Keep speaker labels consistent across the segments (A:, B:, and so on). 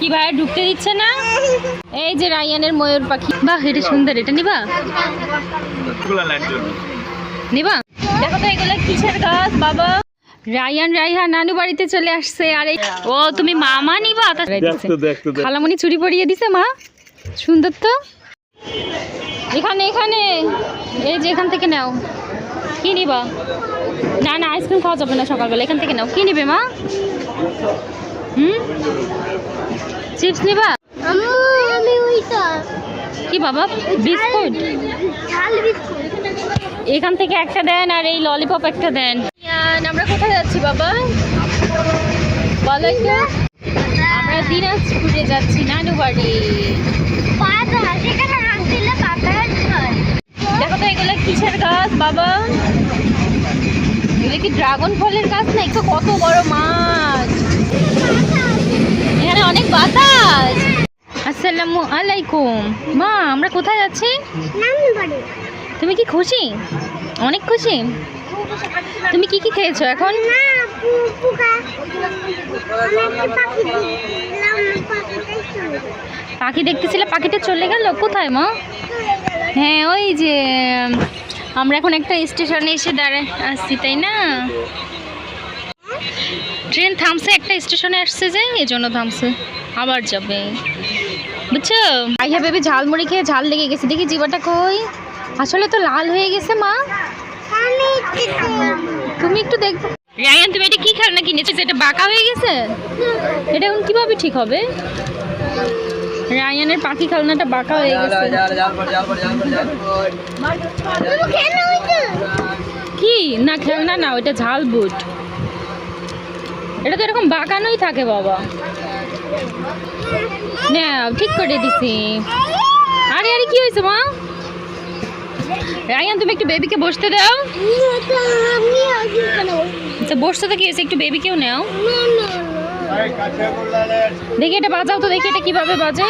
A: কি ভাই ঢুকতে দিচ্ছে না? এই যে রায়ানের ময়ূর পাখি। বাহ এটা সুন্দর এটা নিবা? নিবা? দেখো তো এগুলো কিসের গাছ বাবা? রায়ান রাইহা নানু বাড়িতে চলে আসছে আর এই ও তুমি মামা নিবা? খালামণি চুরি পরিয়ে দিছে মা? সুন্দর তো? এখানে এখানে। এই যে এখান থেকে নাও। কি নিবা? না না আইসক্রিম খাওয়া যাবে না সকালবেলা এখান থেকে নাও। কি নিবে মা? হুম? চিপস নিবা?
B: আম্মু আমি ওইটা
A: কি বাবা? বিস্কুট। এখান থেকে একটা দেন আর এই ললিপপ একটা দেন। আমরা কোথায় যাচ্ছি বাবা? বলো একটু। আমরা দিনাজপুরে যাচ্ছি নানু বাড়ি দেখো তো এগুলো কিসের গাছ বাবা? এগুলো কি ড্রাগন ফলের গাছ না? একটু কত বড় মাছ। এখানে অনেক বাতাস। আসসালামু আলাইকুম। মা আমরা কোথায় যাচ্ছি? তুমি কি খুশি? অনেক খুশি? তুমি কি কি খেয়েছো এখন?
B: পাখি।
A: দেখতেছিলে পাখিটা চলে গেল? কোথায় মা? হ্যাঁ ওই যে আমরা এখন একটা স্টেশনে এসে দাঁড়ায় আসছি তাই না? ট্রেন থামছে একটা স্টেশনে আসছে যে এই জন্য থামছে। আবার যাবে। বুঝছ? আইহা বেবি ঝালমুড়ি খেয়ে ঝাল লেগে গেছে। দেখি জিবাটা কই? আসলে তো লাল হয়ে গেছে মা। তুমি একটু দেখবে রায়ান তুমি এটা কি খেলনা কিনেছো এটা বাঁকা হয়ে গেছে? এটা এখন কীভাবে ঠিক হবে? রায়ানের পাখি খেলনাটা বাঁকা হয়ে গেছে? কি? না খেলনা না ওইটা ঝাল বুট। এটা তো এরকম বাঁকানোই থাকে বাবা। না ঠিক করে দিছি। আরে আরে, কি হয়েছে মা? রায়ান, তুমি একটু বেবিকে বসতে দাও? আচ্ছা বসতে তো কি হয়েছে? একটু বেবিকেও নাও। দেখি এটা বাজাও তো, দেখি এটা কীভাবে বাজে।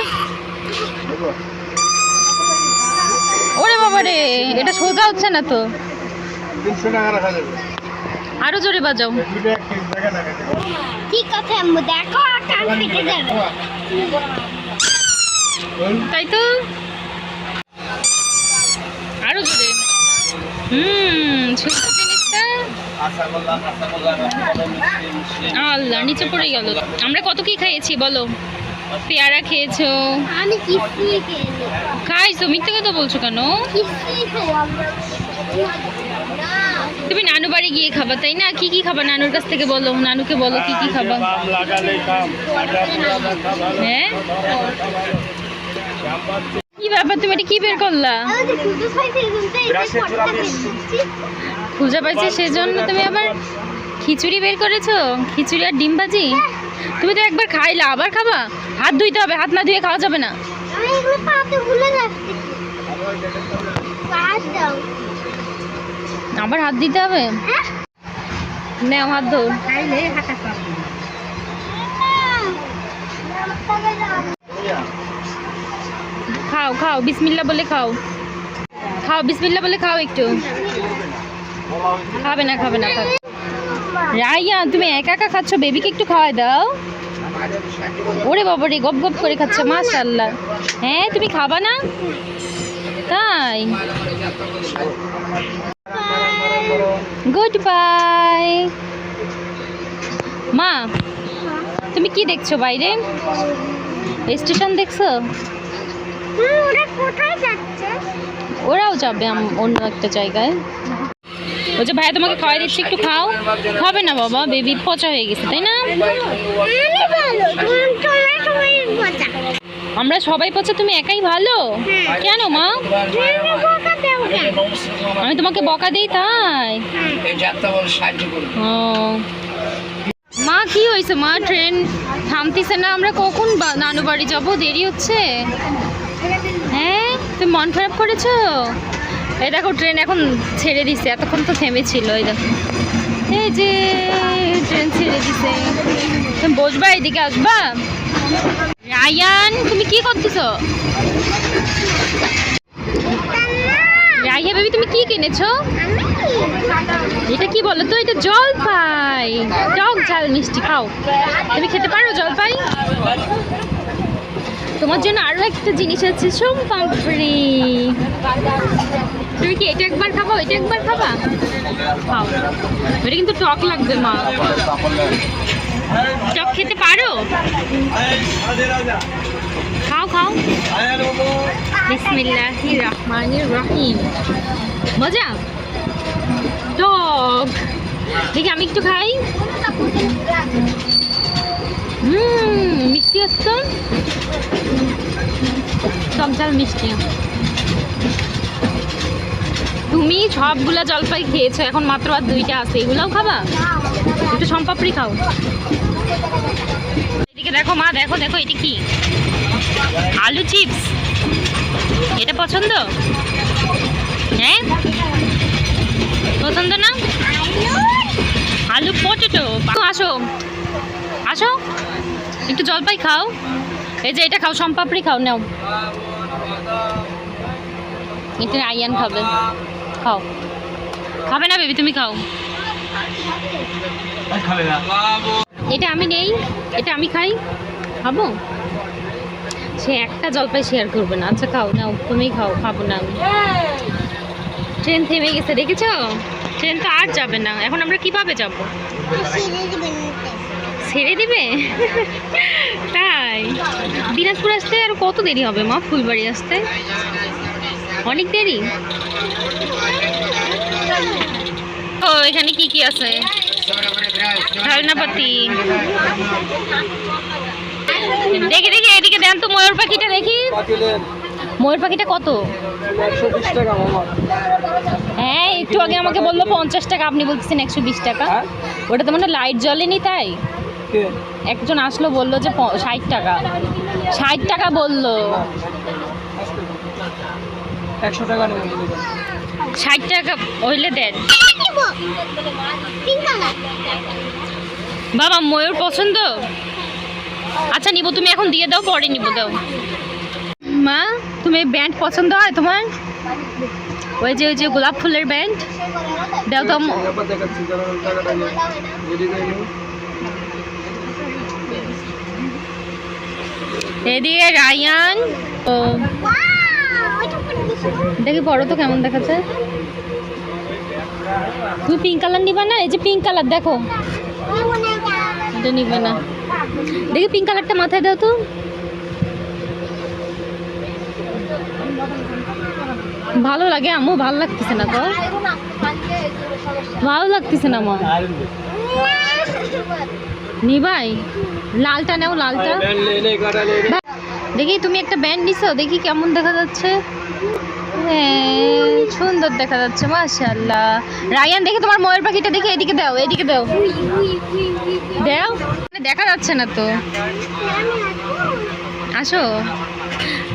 A: ওরে বাবা রে এটা সোজা হচ্ছে না তো? আরও জোরে বাজাও।
B: ঠিক আছে আম্মু দেখো কান ফেটে যাবে।
A: তাই তো? আরও জোরে। হুম জিনিসটা। আল্লাহ নিচে পড়ে গেল। আমরা কত কি খাইয়েছি বলো? পেয়ারা খেয়েছো।
B: আমি
A: খাইছো মিথ্যে কথা বলছো কেন
B: কিস্তি খাব আমরা না
A: তুমি নানু বাড়ি গিয়ে খাবা তাই না? কি কি খাবা নানুর কাছ থেকে বলো নানুকে বলো কি কি খাবা। হ্যাঁ? কি ব্যাপার তুমি এটা কি বের করলা?
B: পূজা পাইছে
A: সেজন্য তুমি আবার খিচুড়ি বের করেছ? খিচুড়ি আর ডিম ভাজি? তুমি তো একবার খাইলা আবার খাবা? হাত ধুইতে হবে হাত না ধুয়ে খাওয়া যাবে না
B: আমি এগুলো পাতে ভুলে যাচ্ছি পাঁচ দাও
A: আবার হাত দিতে হবে?
B: হ্যাঁ।
A: নেও হাত ধো
B: খাইলে হাঁটা পাবো
A: খাও খাও বিসমিল্লা বলে খাও। খাও বিসমিল্লা বলে খাও একটু। খাবে না খাবে না থাক রাইয়া তুমি একা একা খাচ্ছ? বেবিকে একটু খাওয়াই দাও। ওরে বাবা রে গপ গপ করে খাচ্ছে মাশাল্লাহ হ্যাঁ তুমি খাবা না? তাই? গুড বাই মা তুমি কি দেখছ বাইরে? স্টেশন দেখছ? ওরাও যাবে অন্য একটা জায়গায়। বলছে ভাইয়া তোমাকে খাওয়াই দিচ্ছি একটু খাও। খাবে না বাবা বেবি পচা হয়ে গেছে তাই না? আমরা সবাই পচা তুমি একাই ভালো?
B: হ্যাঁ।
A: কেন মা? আমি তোমাকে বকা দিই তাই? মা কি হয়েছে মা? ট্রেন থামতিছে না? আমরা কখন নানু বাড়ি যাব? দেরি হচ্ছে? হ্যাঁ? তুমি মন খারাপ করেছ? এই দেখো ট্রেন এখন ছেড়ে দিছে। এতক্ষণ তো থেমেছিল এই দেখো। এই যে ট্রেন ছেড়ে দিছে। তুমি বসবা এদিকে আসবা। রায়ান তুমি কি করতেছো? রাইয়া বেবি তুমি কি কিনেছো? এটা কি বলো তো? এটা জলপাই। টক ঝাল মিষ্টি, খাও। তুমি খেতে পারো জলপাই? তোমার জন্য আরও একটা জিনিস আছে, সোম পাপড়ি। তুমি কি এটা একবার খাব? এটা একবার খাবা? খাও। এটা কিন্তু টক লাগবে, মা। টক খেতে পারো? খাও খাও। বিসমিল্লাহির রহমানির রহিম মজা? টক। দেখি, আমি একটু খাই। হুম, মিষ্টি হচ্ছে তো টকঝাল মিষ্টি। তুমি সবগুলা জলপাই খেয়েছো, এখন মাত্র আর দুইটা আছে। এগুলোও খাবা? একটু সম্পাপড়ি খাও। এদিকে দেখো মা, দেখো দেখো, এটা কি? আলু চিপস। এটা পছন্দ? হ্যাঁ? পছন্দ না? আলু পটেটো। আসো। আসো। একটু জলপাই খাও। এই যে এটা খাও, সম্পাপড়ি খাও, নাও। এটা আইয়ান খাবে। খাও। খাবে না বেবি, তুমি খাও। এটা আমি নেই, এটা আমি খাই, খাব? সে একটা জলপাই শেয়ার করবে না। আচ্ছা খাও, নাও তুমি খাও, খাব না ট্রেন থেমে গেছে, দেখেছ? ট্রেন তো আর যাবে না। এখন আমরা কীভাবে যাব? ছেড়ে দিবে? তাই। দিনাজপুর আসতে আর কত দেরি হবে, মা? ফুলবাড়ি আসতে? অনেক দেরি? ও, এখানে কি কি আছে? ঝালনাপাতি দেখি দেখি এদিকে দেন তো ময়ূর পাখিটা দেখি। ময়ূর পাখিটা কত? হ্যাঁ একটু আগে আমাকে বলল পঞ্চাশ টাকা আপনি বলতেছেন একশো বিশ টাকা।
C: হ্যাঁ?
A: ওটা তো মানে লাইট জ্বলেনি তাই? একজন আসলো বলল যে ষাট টাকা। ষাট টাকা বলল।
C: একশো টাকা নেবেন
A: ষাট টাকা হইলে দেন। বাবা ময়ূর পছন্দ? আচ্ছা নিব তুমি এখন দিয়ে দাও পরে নিব দাও। মা তুমি ব্যান্ড পছন্দ হয় তোমার? ওই যে ওই যে গোলাপ ফুলের ব্যান্ড। দাও তো এদিকে রায়ান ও
B: ওয়াও এটা পরে দিছো
A: দেখি বড় তো কেমন দেখাচ্ছে? তুমি পিঙ্ক কালার নিবা না? এই যে পিঙ্ক কালার দেখো।
B: নিব এটা
A: নিবে না। দেখি পিঙ্ক কালারটা মাথায় দাও তো। ভালো লাগে আম্মু ভালো লাগতেছে না তো? ভালো লাগতেছে না মা? নিবাই? লালটা নেও লালটা। দেখি তুমি একটা ব্যান্ড নিছো, দেখি কেমন দেখা যাচ্ছে। হ্যাঁ সুন্দর দেখা যাচ্ছে, মাশাআল্লাহ। রায়ান, দেখি তোমার ময়ূর পাখিটা, দেখি এদিকে দাও এদিকে দাও। দাও দেখা যাচ্ছে না তো। আসো।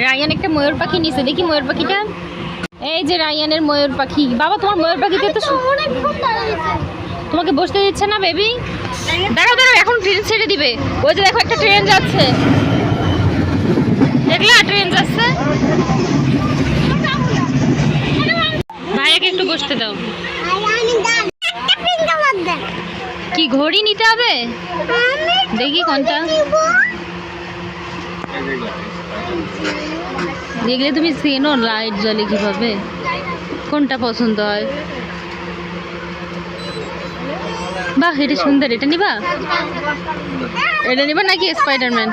A: রায়ান একটা ময়ূর পাখি নিছে, দেখি ময়ূর পাখিটা। এই যে রায়ানের ময়ূর পাখি। বাবা, তোমার ময়ূর পাখিতে তো তোমাকে বসতে দিচ্ছে না বেবি দাঁড়াও দাঁড়াও, এখন ট্রেন ছেড়ে দিবে। ওই যে দেখো, একটা ট্রেন যাচ্ছে। দেখলা একটু বসতে দাও। কি ঘড়ি নিতে হবে? দেখি কোনটা। দেখলে তুমি চেনো লাইট জ্বলে কীভাবে। কোনটা পছন্দ হয়? বাহ, এটা সুন্দর। এটা নিবা? এটা নিবা নাকি স্পাইডারম্যান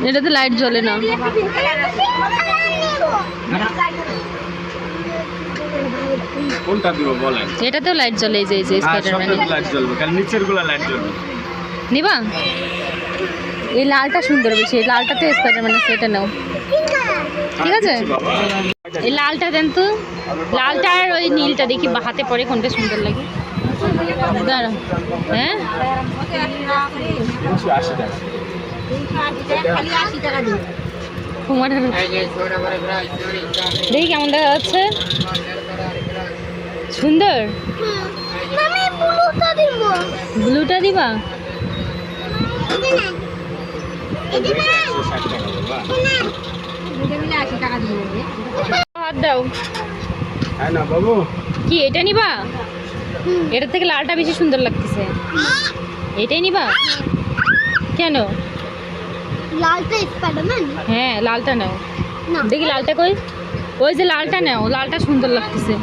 B: আমি আমি স্পাইডারম্যান
A: এটা তো লাইট জ্বলে না।
D: কোনটা দিব বলেন?
A: এটাতেও লাইট জ্বলে এই যে এই যে
D: হ্যাঁ
A: স্পাইডারম্যান
D: লাইট জ্বলবে কারণ নিচেরগুলা লাইট জ্বলবে।
A: নিবা? এই লালটা সুন্দর বেশি এই লালটাতে স্পাইডারম্যান আছে এটা নাও। ঠিক আছে? এই লালটা দেন তো। লালটা আর ওই নীলটা দেখি হাতে পরে কোনটা সুন্দর লাগে। দাঁড়াও হ্যাঁ? দেখি কেমন দেখা যাচ্ছে। সুন্দর?
B: ব্লুটা দিব?
A: হাত দাও।
D: হ্যাঁ বাবু।
A: কি এটা নিবা? এটা থেকে লালটা বেশি সুন্দর লাগতেছে। এটাই নিবা? কেন?
B: লালটা স্পাইডারম্যান
A: হ্যাঁ লালটা নাও। দেখি লালটা কই? ওই যে লালটা নাও লালটা সুন্দর লাগতেছে।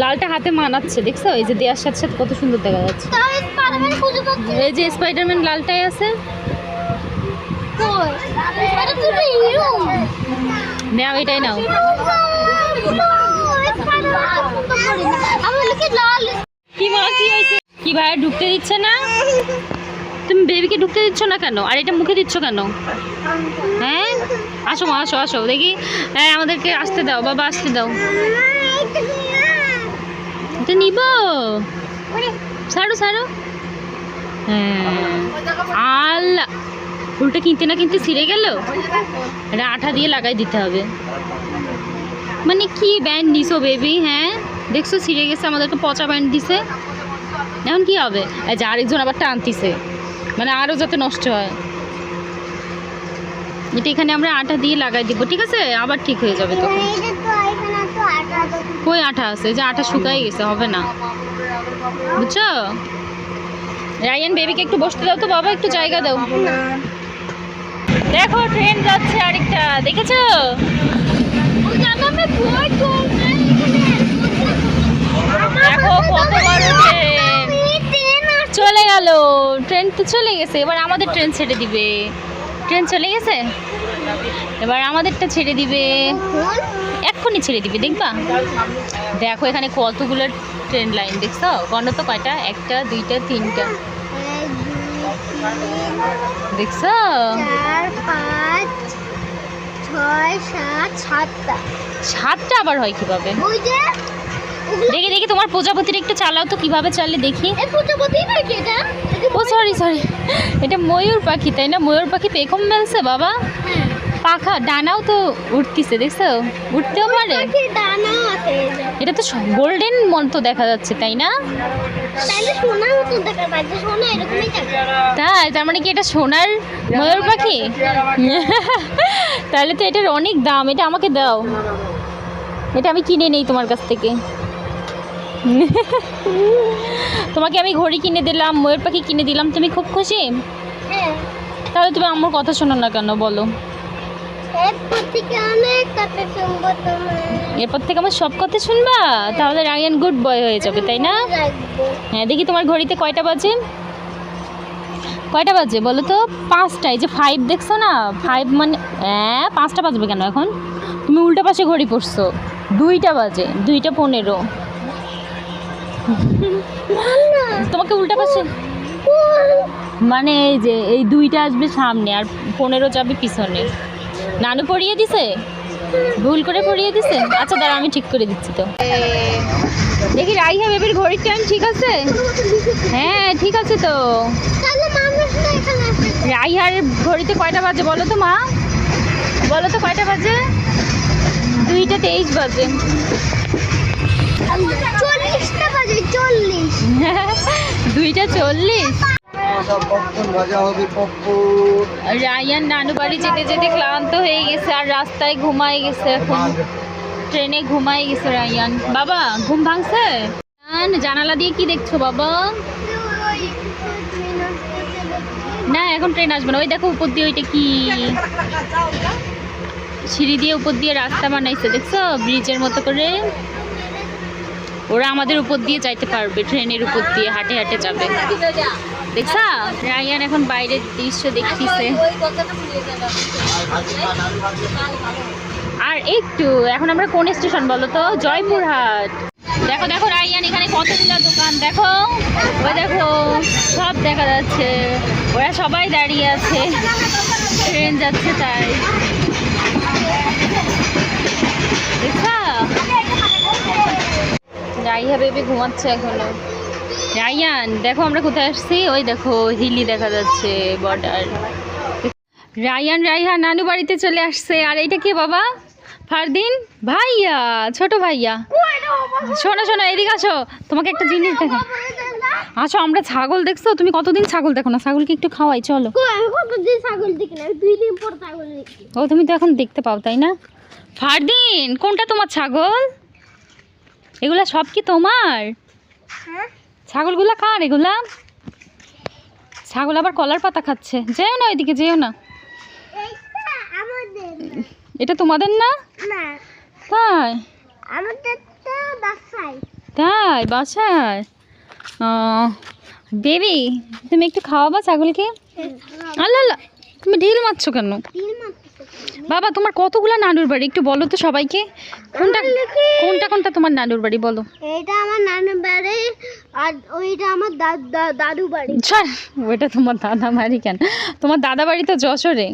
A: লালটা হাতে মানাচ্ছে দেখছ? এই যে দেওয়ার সাথে সাথে কত সুন্দর দেখা যাচ্ছে। এই যে স্পাইডারম্যান লালটাই আছে। নাও এটাই নাও। কি মা কি হয়েছে? কি ভাই ঢুকতে দিচ্ছে না? তুমি বেবিকে ঢুকতে দিচ্ছ না কেন? আর এটা মুখে দিচ্ছ কেন? হ্যাঁ? আসো মা, আসো আসো। দেখি। হ্যাঁ আমাদেরকে আসতে দাও। বাবা, আসতে দাও। এটা নিব? সারো সারো। হ্যাঁ। আল্লাহ উল্টা কিনতে না কিনতে ছিঁড়ে গেল? এটা আঠা দিয়ে লাগাই দিতে হবে। মানে কি ব্যান্ড দিছো বেবি? হ্যাঁ? দেখছ, ছিঁড়ে গেছে, আমাদেরকে পচা ব্যান্ড দিছে। এখন কি হবে? যে আরেকজন আবার টানতিছে। মানে আরও যাতে নষ্ট হয়। এটা এখানে আমরা আটা দিয়ে লাগাই দিব ঠিক আছে? আবার ঠিক হয়ে যাবে তখন। কই আটা আছে? যে আটা শুকাই গেছে হবে না। বুঝছ? রায়ান বেবিকে একটু বসতে দাও তো বাবা একটু জায়গা দাও। দেখো ট্রেন যাচ্ছে আরেকটা দেখেছ? দেখো কত বড় ট্রেন চলে গেল। ট্রেন তো চলে গেছে এবার আমাদের ট্রেন ছেড়ে দিবে। ট্রেন চলে গেছে? এবার আমাদেরটা ছেড়ে দিবে। এক্ষুনি ছেড়ে দিবে দেখবা? দেখো এখানে কতগুলো ট্রেন লাইন দেখছ? গণ তো কয়টা? একটা দুইটা তিনটা। দেখছ?
B: সাতটা।
A: সাতটা আবার হয় কীভাবে? দেখি দেখি তোমার প্রজাপতির একটু চালাও তো কীভাবে চালে দেখি। ও সরি সরি এটা ময়ূর পাখি তাই না? ময়ূর পাখি পেখম মেলছে বাবা।
B: হ্যাঁ।
A: পাখা ডানাও তো উঠতিছে দেখছ? উঠতেও পারে। এটা তো গোল্ডেন মতো দেখা যাচ্ছে তাই না?
B: তাইলে সোনার মতো দেখা পাচ্ছে সোনা এরকমই থাকে।
A: তাই তার মানে কি এটা সোনার ময়ূর পাখি? তাহলে তো এটার অনেক দাম এটা আমাকে দাও। এটা আমি কিনে নেই তোমার কাছ থেকে। তোমাকে আমি ঘড়ি কিনে দিলাম ময়ূর পাখি কিনে দিলাম তুমি খুব খুশি?
B: হ্যাঁ।
A: তাহলে তুমি আমার কথা শোনো না কেন বলো।
B: এরপর থেকে
A: আমার সব কথা শুনবা? তাহলে রায়ান গুড বয় হয়ে যাবে তাই না? হ্যাঁ দেখি তোমার ঘড়িতে কয়টা বাজে? কয়টা বাজে বলো তো? পাঁচটা এই যে ফাইভ দেখছ না? ফাইভ মানে হ্যাঁ পাঁচটা বাজবে কেন এখন? তুমি উল্টা পাশে ঘড়ি পড়ছো দুইটা বাজে দুইটা পনেরো। তোমাকে উল্টা পাশে? মানে এই যে, এই দুইটা আসবে সামনে আর পনেরো যাবে পিছনে। নানু পড়িয়ে দিছে? ভুল করে পড়িয়ে দিছে? আচ্ছা দাঁড়া আমি ঠিক করে দিচ্ছি তো। দেখি রাই রাইহা বেবির ঘড়ির টাইম ঠিক আছে? হ্যাঁ ঠিক আছে তো। রাইহার ঘড়িতে কয়টা বাজে বলো তো মা? বলো তো কয়টা বাজে? দুইটা তেইশ বাজে।
B: চল্লিশ।
A: রায়ান নানু বাড়ি যেতে যেতে ক্লান্ত হয়ে গেছে আর রাস্তায় ঘুমাই গেছে এখন। ট্রেনে ঘুমাই গেছে রায়ান। বাবা ঘুম ভাঙছে? জানালা দিয়ে কি দেখছ বাবা? না এখন ট্রেন আসবে না। ওই দেখো উপর দিয়ে ওইটা কি? সিঁড়ি দিয়ে উপর দিয়ে রাস্তা বানাইছে দেখছ? ব্রিজের মতো করে। ওরা আমাদের উপর দিয়ে যাইতে পারবে, ট্রেনের উপর দিয়ে হাঁটে হাঁটে যাবে। দেখছা? রায়ান এখন বাইরের দৃশ্য দেখতেছে। আর একটু, এখন আমরা কোন স্টেশন বলো তো? জয়পুরহাট। দেখো দেখো রায়ান এখানে কতগুলো দোকান, দেখো। ওই দেখো, সব দেখা যাচ্ছে। ওরা সবাই দাঁড়িয়ে আছে। ট্রেন যাচ্ছে তাই। দেখা রাইহা বেবি ঘুমাচ্ছে এখনও। রায়ান দেখো আমরা কোথায় আসছি? ওই দেখো হিলি দেখা যাচ্ছে বর্ডার রায়ান রাইহা নানু বাড়িতে চলে আসছে। আর এইটা কে বাবা? ফারদিন? ভাইয়া ছোট ভাইয়া। শোনো শোনো এদিকে আসো। তোমাকে একটা জিনিস দেখো আসো আমরা ছাগল দেখছ? তুমি কতদিন ছাগল দেখো না? ছাগলকে একটু খাওয়াই চলো। ও তুমি তো এখন দেখতে পাও তাই না? ফারদিন কোনটা তোমার ছাগল? এগুলা সব কি তোমার?
B: হ্যাঁ।
A: ছাগলগুলা কার এগুলা? ছাগল আবার কলার পাতা খাচ্ছে। যেও না ওইদিকে যেও না। এটা তোমাদের না? তাই? তাই বাসায়? বেবি তুমি একটু খাওয়াবা ছাগলকে? আল্লাহ আল্লাহ তুমি ঢিল মারছো কেন? বাবা তোমার কতগুলা নানুর বাড়ি? একটু বলো তো সবাইকে। কোনটা কোনটা কোনটা তোমার নানুর বাড়ি বলো।
B: এইটা আমার নানু বাড়ি আর ওইটা আমার দাদা বাড়ি।
A: ছাড় ওইটা তোমার দাদা বাড়ি কেন? তোমার দাদা বাড়ি তো যশোরে।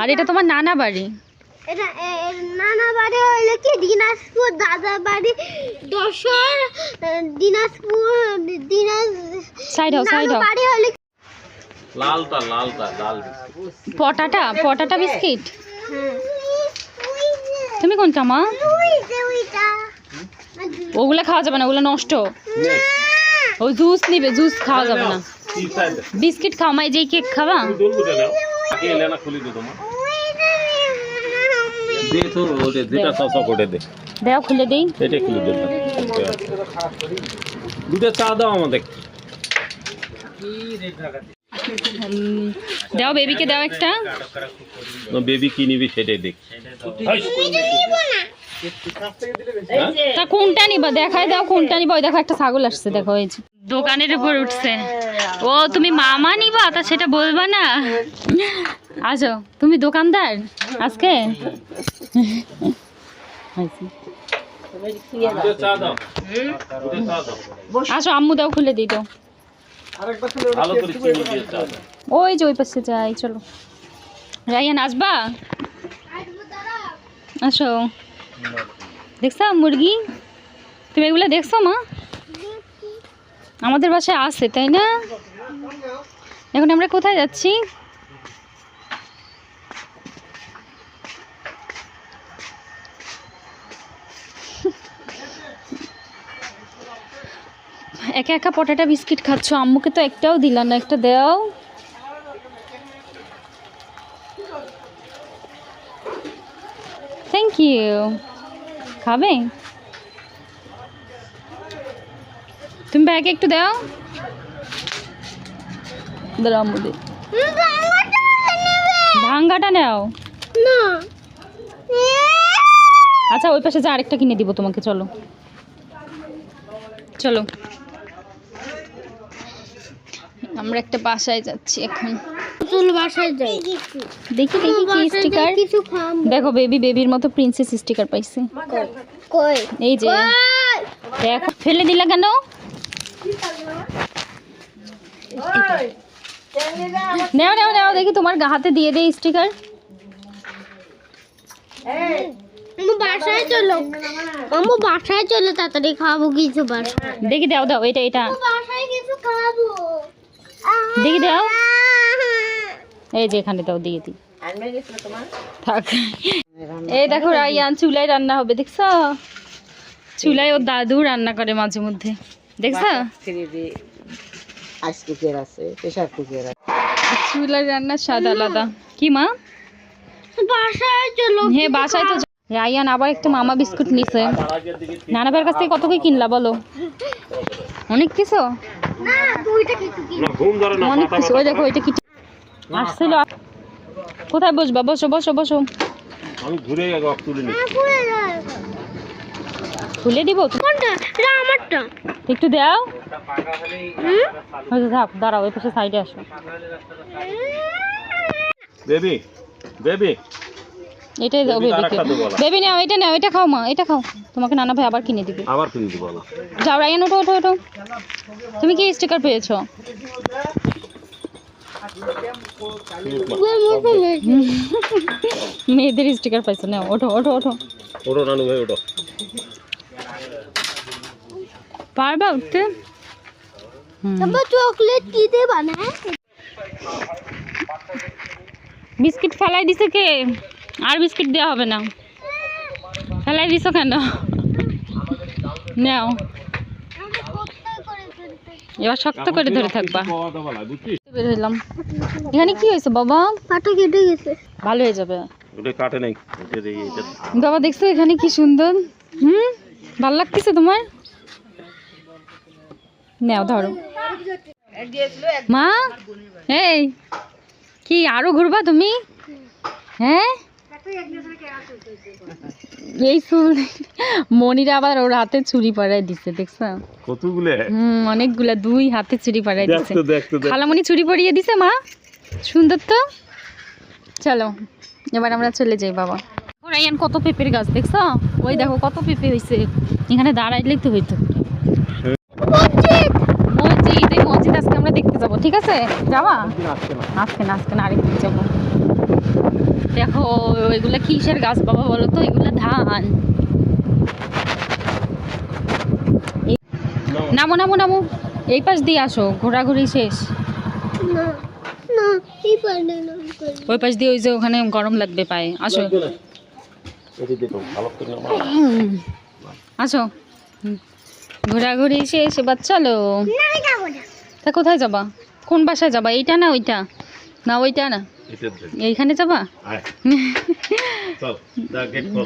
A: আর এটা তোমার নানা বাড়ি।
B: এটা নানা বাড়ি হইল কি? দিনাজপুর দাদা বাড়ি আহ, দিনাজপুর দিনাজ
A: সাইড হাও সাইড হাও।
B: বাড়ি হইল
D: লালটা লালটা লাল
A: পটাটা পটাটা বিস্কিট?
B: হ্যাঁ
A: তুমি কোনটা মা? ওগুলো খাওয়া যাবে না ওগুলো নষ্ট। ওই জুস নিবে জুস খাওয়া যাবে না। বিস্কিট খাও মা এই কেক খাবা?
D: দুলবুটে দাও খুলি দে তোমার।
B: ওইটা
D: দে তো ওটা যেটা সসা করে দে।
A: দেও খুলে দেই।
D: এটা খুলে দে। দুটো চা দাও আমাদের।
A: দাও বেবিকে দাও একটা।
D: বেবি কি নিবি সেটাই দেখ।
A: তা কোনটা নিবা? দেখাই দাও কোনটা নিবা। ওই দেখো একটা ছাগল আসছে দেখো এই যে। দোকানের উপর উঠছে। ও তুমি মামা নিবা? তা সেটা বলবা না। আসো তুমি দোকানদার আজকে? আসো আম্মু দাও খুলে দিই
D: দাও
A: ওই যে ওই পাশে যাই চলো। রাইয়ান আসবা? আসো। দেখছ মুরগি? তুমি এগুলো দেখছ মা? আমাদের বাসায় আছে তাই না? এখন আমরা কোথায় যাচ্ছি? একা একা পটাটা বিস্কিট খাচ্ছ? আম্মুকে তো একটাও দিলাম না একটা দাও থ্যাংক ইউ খাবে? তুমি ব্যাগে একটু দাও। দাঁড়াও ভাঙ্গাটা নাও।
B: না।
A: আচ্ছা ওই পাশে যা আরেকটা কিনে দিব তোমাকে চলো। চলো। আমরা একটা বাসায় যাচ্ছি এখন।
B: চল বাসায় যাই।
A: দেখি দেখি কি স্টিকার দেখো বেবি বেবির মতো প্রিন্সেস স্টিকার পাইছে।
B: কই?
A: এই যে। দেখো ফেলে দিলা কেন? নেও নেও নেও দেখি তোমার গা হাতে দিয়ে দেই স্টিকার
B: বাসায় চলো। মামু বাসায় চলো তাড়াতাড়ি খাব কিছু বাসায়
A: দেখি দাও দাও এটা এটা।
B: বাসায় কিছু খাব।
A: দেখি দাও। এই যে এখানে দাও দিয়ে দিই। থাক। এই দেখো রাইয়ান চুলায় রান্না হবে দেখছ? চুলায় ওর দাদু রান্না করে মাঝে মধ্যে। দেখছ?
C: আইস কুকের আছে প্রেশার কুকের আছে।
A: চুলায় রান্নার স্বাদ আলাদা। কি মা?
B: বাসায় চলো
A: হ্যাঁ বাসায় তো রাইয়ান আবার একটু মামা বিস্কুট নিছে। নানা ভাইয়ের কাছ থেকে কত কি কিনলা বলো? অনেক কিছু?
B: না দুইটা কিছু কি
D: না ঘুম ধরে না
A: অনেক কিছু। ওই দেখো ওইটা কি আসছিল। কোথায় বসবা? বসো বসো বসো।
D: আমি ঘুরে
A: খুলে দিব তো?
B: কোনটা? এটা আমারটা।
A: একটু দাও। থাক দাঁড়াও ওই পাশে সাইডে আসো।
D: Baby baby.
A: এটাই দাও
D: বেবি,
A: বেবিকে। বেবি নাও এটা নাও এটা খাও মা এটা খাও। তোমাকে নানা ভাই আবার কিনে দিবে।
D: আবার কিনে দিব না
A: যাও রায়ান ওঠো ওঠো ওঠো। তুমি কি স্টিকার পেয়েছ? মেয়েদের স্টিকার পাইছো নাও ওঠো ওঠো ওঠো।
D: ওটো নানু ভাই ওটো
A: পারবা উঠতে।
B: চকলেট কি দিয়ে বানায়
A: বিস্কিট ফেলাই দিছে কে? আর বিস্কিট দেওয়া হবে না। ফেলাই দিছো কেন? নাও। এবার শক্ত করে ধরে থাকবা। বের হইলাম। এখানে কি হয়েছে বাবা?
B: পাটা কেটে গেছে।
A: ভালো হয়ে যাবে।
D: ওটা কাটে নাই। ওটা দিয়ে এটা
A: বাবা দেখছ এখানে কি সুন্দর? হুম? ভালো লাগতেছে তোমার? নাও ধরো। মা? এই কি আরও ঘুরবা তুমি? হ্যাঁ? এই চুল মনিরা আবার ওর হাতে ছুরি পাড়ায় দিছে দেখছ?
D: কতগুলো?
A: হুম অনেকগুলা দুই হাতে ছুরি পাড়ায় দিছে।
D: দেখতো দেখতো
A: খালামণি চুরি পরিয়ে দিছে মা? সুন্দর তো? চলো এবার আমরা চলে যাই বাবা। ওরাইয়ান কত পেঁপের গাছ দেখছ? ওই দেখো কত পেঁপে হয়েছে এখানে দাঁড়াইলেই তো হইতো। মসজিদ এই মসজিদ আজকে আমরা দেখতে যাব ঠিক আছে? যাবা? আজকে না আজকে না আরেকদিন যাব। দেখো এগুলা কিসের গাছ বাবা বলো তো? এগুলো ধান। এই- নামো নামো নামো। এই পাশ দিয়ে আসো ঘোরাঘুরি শেষ। ওই পাশ দিয়ে ওই যে ওখানে গরম লাগবে পায়ে। আসো। আসো। ঘোরাঘুরি শেষ এবার চলো। তা কোথায় যাবা? কোন বাসায় যাবা? এইটা না ওইটা? না ওইটা না। এইখানে যাবা?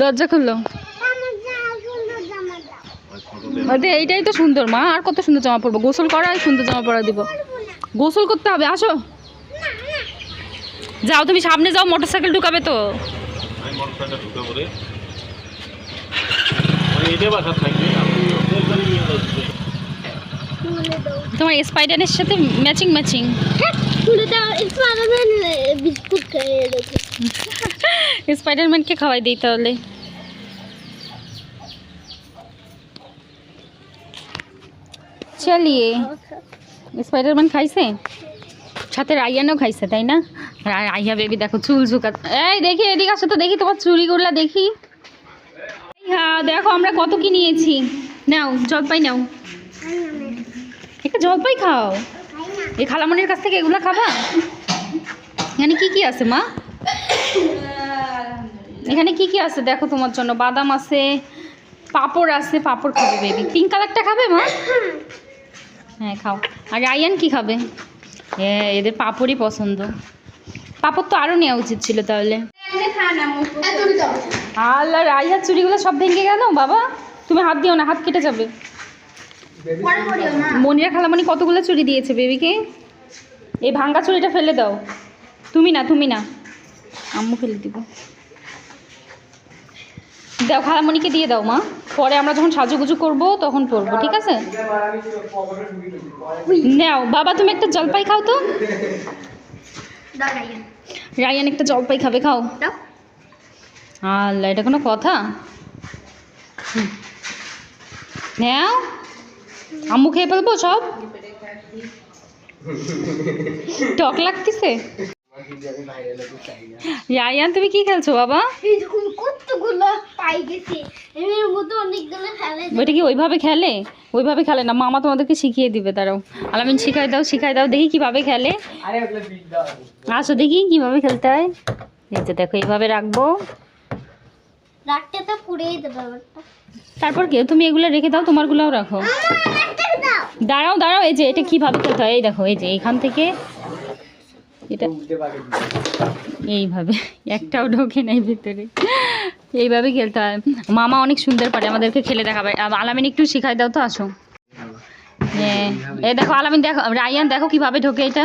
A: দরজা খুললো। এইটাই তো সুন্দর মা। আর কত সুন্দর জামা পরবো। গোসল করা সুন্দর জামা পরা দিব। গোসল করতে হবে আসো। যাও তুমি সামনে যাও মোটর সাইকেল ঢুকাবে তো তোমার স্পাইডারের সাথে ম্যাচিং ম্যাচিং
B: বিস্কুট
A: স্পাইডারম্যানকে খাওয়াই দিই তাহলে। চালিয়ে। স্পাইডারম্যান খাইছে? সাথে রাইয়ানও খাইছে তাই না? আইয়া বেবি দেখো চুল ঝুকা এই দেখি এদিকে আসো তো দেখি তোমার চুড়িগুলা দেখি। হ্যাঁ দেখো আমরা কত কি নিয়েছি। নাও জলপাই নাও। একটা জলপাই খাও। এই খালামনির কাছ থেকে এগুলা খাবা? এখানে কি কি আছে মা? এখানে কি কি আছে দেখো তোমার জন্য? বাদাম আছে পাপড় আছে পাপড় খাবে বেবি পিঙ্ক কালারটা খাবে মা? হ্যাঁ খাও। আর রায়ান কি খাবে? হ্যাঁ এদের পাপড়ই পছন্দ। পাপড় তো আরও নেওয়া উচিত ছিল তাহলে। আল্লাহ রাইয়ার চুড়িগুলো সব ভেঙে গেল বাবা। তুমি হাত দিও না হাত কেটে যাবে। মনিরা খালামণি কতগুলো চুরি দিয়েছে বেবিকে? এই ভাঙ্গা চুরিটা ফেলে দাও। তুমি না তুমি না। আম্মু ফেলে দিব। দাও খালামণিকে দিয়ে দাও মা। পরে আমরা যখন সাজুগুজু করব তখন পরবো ঠিক আছে? নাও বাবা তুমি একটা জলপাই খাও তো। রায়ান একটা জলপাই খাবে খাও। আল্লাহ এটা কোনো কথা। নাও। আম্মু খেয়ে ফেলব সব? টক লাগতেছে? তুমি কি খেলছো বাবা? ওইটা কি ওইভাবে খেলে? ওইভাবে খেলে না মামা তোমাদেরকে শিখিয়ে দিবে তারাও আলামিন শিখাই দাও শিখাই দাও দেখি কীভাবে খেলে। আসো দেখি কীভাবে খেলতে হয়। এই যে দেখো এইভাবে রাখব।
B: রাখতে তো পুড়েই দেবে
A: তারপর কি? তুমি এগুলো রেখে দাও, তোমারগুলোও রাখো। দাঁড়াও দাঁড়াও, এই যে, এটা কীভাবে খেলতে হয়? এই দেখো, এই যে, এখান থেকে এটা এইভাবে, একটাও ঢোকে নাই ভিতরে। এইভাবে খেলতে হয়। মামা অনেক সুন্দর পারে, আমাদেরকে খেলে দেখাবে। আলামিন একটু শিখাই দাও তো, আসো। হ্যাঁ এই দেখো, আলামিন দেখো, রায়ান দেখো কীভাবে ঢোকে এটা।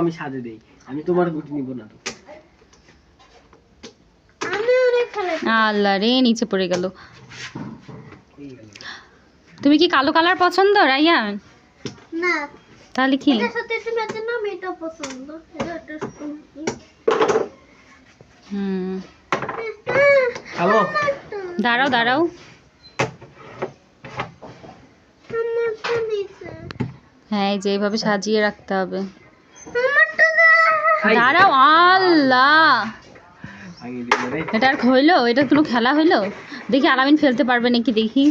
C: আমি সাজে আমি তোমার গুটি নিব না তো
B: আমি অনেক ফেলে
A: আল্লাহ রে নিচে পড়ে গেল। তুমি কি কালো কালার পছন্দ রায়ান
B: না।
A: তাহলে কি? হুম। দাঁড়াও দাঁড়াও। হ্যাঁ এই যে এইভাবে সাজিয়ে রাখতে হবে। দাঁড়াও আল্লাহ। এটা আর হইল? এটা কোনো খেলা হইল? দেখি আলামিন ফেলতে পারবে নাকি দেখি।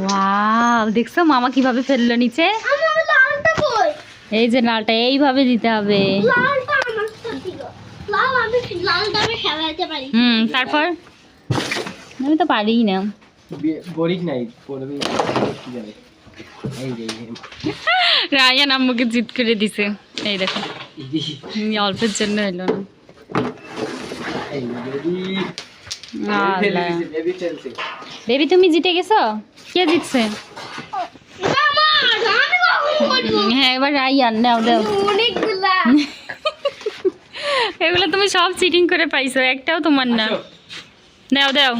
A: ওয়াও দেখছ মামা কীভাবে ফেলল নিচে?
B: আমার লালটা কই?
A: এই যে লালটা এইভাবে দিতে হবে।
B: পারি।
A: হুম তারপর? আমি তো পারিই না।
C: বরিক নাই পড়বি কি যাবে এই যে এই যে।
A: রায়ান আম্মুকে জিত করে দিছে। এই দেখো। অল্পের জন্য এলো না।
C: বেবি
A: তুমি জিতে গেছো? কে জিতছে? হ্যাঁ এবার নাও দাও এগুলো তুমি সব চিটিং করে পাইছো একটাও তোমার না। দাও। দাও